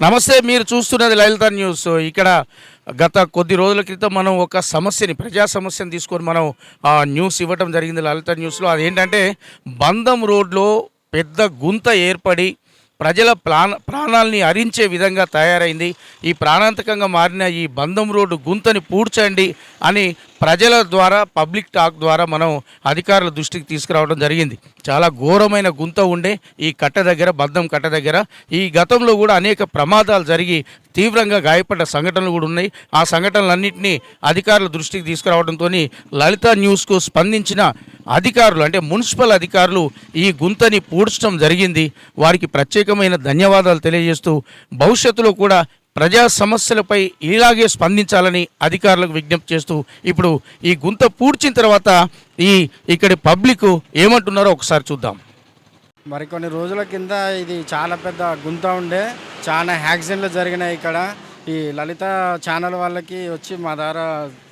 నమస్తే మీరు చూస్తున్నది లలిత న్యూస్. ఇక్కడ గత కొద్ది రోజుల క్రితం మనం ఒక సమస్యని ప్రజా సమస్యను తీసుకొని మనం ఆ, న్యూస్ ఇవ్వటం జరిగింది లలిత న్యూస్లో. అదేంటంటే బంధం రోడ్లో పెద్ద గుంత ఏర్పడి ప్రజల ప్రాణ ప్రాణాలని హరించే విధంగా తయారైంది. ఈ ప్రాణాంతకంగా మారిన ఈ బంధం రోడ్డు గుంతని పూడ్చండి అని ప్రజల ద్వారా పబ్లిక్ టాక్ ద్వారా మనం అధికారుల దృష్టికి తీసుకురావడం జరిగింది. చాలా ఘోరమైన గుంత ఉండే ఈ కట్ట దగ్గర బంధం కట్ట దగ్గర. ఈ గతంలో కూడా అనేక ప్రమాదాలు జరిగి తీవ్రంగా గాయపడ్డ సంఘటనలు కూడా ఉన్నాయి. ఆ సంఘటనలన్నింటినీ అధికారుల దృష్టికి తీసుకురావడంతో లలిత న్యూస్కు స్పందించిన అధికారులు అంటే మున్సిపల్ అధికారులు ఈ గుంతని పూడ్చడం జరిగింది. వారికి ప్రత్యేకమైన ధన్యవాదాలు తెలియజేస్తూ భవిష్యత్తులో కూడా ప్రజా సమస్యలపై ఇలాగే స్పందించాలని అధికారులకు విజ్ఞప్తి చేస్తూ ఇప్పుడు ఈ గుంత పూడ్చిన తర్వాత ఈ ఇక్కడి పబ్లిక్ ఏమంటున్నారో ఒకసారి చూద్దాం. మరికొన్ని రోజుల కింద ఇది చాలా పెద్ద గుంత ఉండే చాలా యాక్సిడెంట్లు జరిగినాయి ఇక్కడ. ఈ లలిత ఛానల్ వాళ్ళకి వచ్చి మా ద్వారా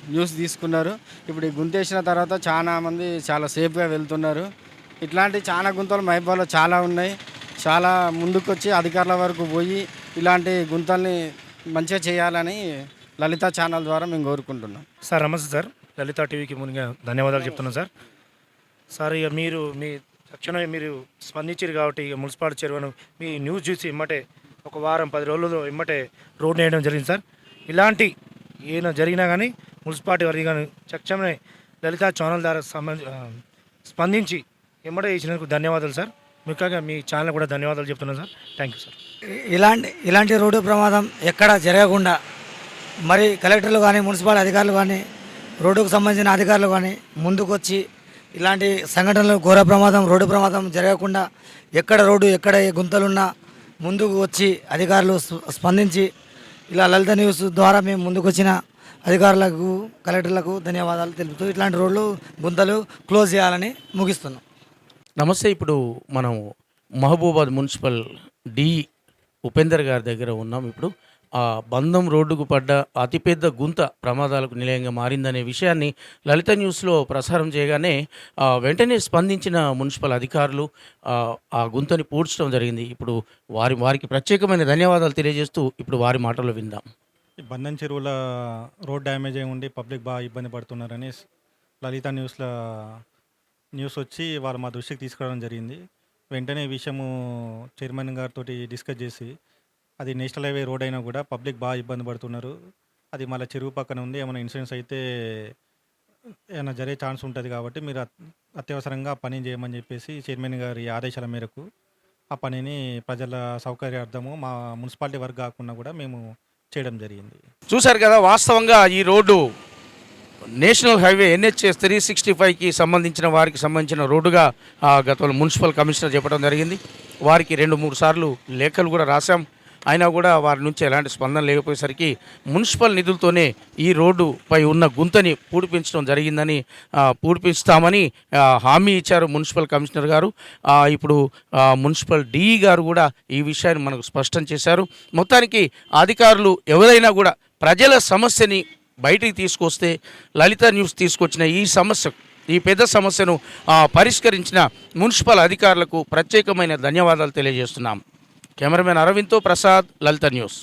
న్యూస్ తీసుకున్నారు. ఇప్పుడు ఈ గుంతేసిన తర్వాత చాలా మంది చాలా సేఫ్గా వెళ్తున్నారు. ఇట్లాంటి చాలా గుంతలు మహిబాలో చాలా ఉన్నాయి. చాలా ముందుకొచ్చి అధికారుల వరకు పోయి ఇలాంటి గుంతల్ని మంచిగా చేయాలని లలిత ఛానల్ ద్వారా మేము కోరుకుంటున్నాం. సార్ నమస్తే సార్. లలిత టీవీకి ముందుగా ధన్యవాదాలు చెప్తున్నాను సార్. సార్ ఇక మీరు మీ తక్షణమే మీరు స్పందించారు కాబట్టి ఇక మున్సిపాలిటీ చెరువును మీ న్యూస్ చూసి ఇమ్మటే ఒక వారం పది రోజుల్లో ఇమ్మటే రోడ్ వేయడం జరిగింది సార్. ఇలాంటి ఏదైనా జరిగినా కానీ మున్సిపాలిటీ వారికి కానీ చక్షమే లలిత ఛానల్ ద్వారా స్పందించి ఇమ్మట ఇచ్చినందుకు ధన్యవాదాలు సార్. ముఖ్యంగా మీ ఛానల్ కూడా ధన్యవాదాలు చెప్తున్నాను సార్. Thank you sir. ఇలాంటి ఇలాంటి రోడ్డు ప్రమాదం ఎక్కడ జరగకుండా మరి కలెక్టర్లు కానీ మున్సిపల్ అధికారులు కానీ రోడ్డుకు సంబంధించిన అధికారులు కానీ ముందుకొచ్చి ఇలాంటి సంఘటనలు ఘోర ప్రమాదం రోడ్డు ప్రమాదం జరగకుండా ఎక్కడ రోడ్డు ఎక్కడ ఏ గుంతలున్నా ముందుకు వచ్చి అధికారులు స్పందించి ఇలా లలిత న్యూస్ ద్వారా మేము ముందుకు వచ్చిన అధికారులకు కలెక్టర్లకు ధన్యవాదాలు తెలుపుతూ ఇట్లాంటి రోడ్లు గుంతలు క్లోజ్ చేయాలని ముగిస్తున్నాం. నమస్తే ఇప్పుడు మనం మహబూబాద్ మున్సిపల్ డి ఉపేందర్ గారి దగ్గర ఉన్నాం. ఇప్పుడు ఆ బంధం రోడ్డుకు పడ్డ అతిపెద్ద గుంత ప్రమాదాలకు నిలయంగా మారిందనే విషయాన్ని లలిత న్యూస్లో ప్రసారం చేయగానే వెంటనే స్పందించిన మున్సిపల్ అధికారులు ఆ, గుంతని పూడ్చడం జరిగింది. ఇప్పుడు వారి వారికి ప్రత్యేకమైన ధన్యవాదాలు తెలియజేస్తూ ఇప్పుడు వారి మాటలు విందాం. బంధం చెరువుల రోడ్ డ్యామేజ్ అయి ఉండి పబ్లిక్ బాగా ఇబ్బంది పడుతున్నారని లలిత న్యూస్లో న్యూస్ వచ్చి వాళ్ళు మా దృష్టికి తీసుకురావడం జరిగింది. వెంటనే విషయము చైర్మన్ గారితో డిస్కస్ చేసి అది నేషనల్ హైవే రోడ్ అయినా కూడా పబ్లిక్ బాగా ఇబ్బంది పడుతున్నారు. అది మళ్ళీ చెరువు పక్కన ఉంది ఏమైనా ఇన్సూరెన్స్ అయితే ఏమైనా జరిగే ఛాన్స్ ఉంటుంది కాబట్టి మీరు అత్యవసరంగా పని చేయమని చెప్పేసి చైర్మన్ గారి ఆదేశాల మేరకు ఆ పనిని ప్రజల సౌకర్యార్థము మా మున్సిపాలిటీ వర్క్ కాకుండా కూడా మేము చేయడం జరిగింది. చూశారు కదా వాస్తవంగా ఈ road national highway NHS three sixty ఫైవ్కి సంబంధించిన వారికి సంబంధించిన రోడ్డుగా ఆ, గతంలో మున్సిపల్ కమిషనర్ చెప్పడం జరిగింది. వారికి రెండు మూడు సార్లు లేఖలు కూడా రాశాం. అయినా కూడా వారి నుంచి ఎలాంటి స్పందన లేకపోయేసరికి మున్సిపల్ నిధులతోనే ఈ రోడ్డుపై ఉన్న గుంతని పూడిపించడం జరిగిందని పూడిపిస్తామని హామీ ఇచ్చారు మున్సిపల్ కమిషనర్ గారు. ఇప్పుడు మున్సిపల్ డిఈ గారు కూడా ఈ విషయాన్ని మనకు స్పష్టం చేశారు. మొత్తానికి అధికారులు ఎవరైనా కూడా ప్రజల సమస్యని బయటికి తీసుకొస్తే లలిత న్యూస్ తీసుకొచ్చిన ఈ సమస్య ఈ పెద్ద సమస్యను పరిష్కరించిన మున్సిపల్ అధికారులకు ప్రత్యేకమైన ధన్యవాదాలు తెలియజేస్తున్నాం. కెమెరామెన్ అరవింద్తో ప్రసాద్ లలిత న్యూస్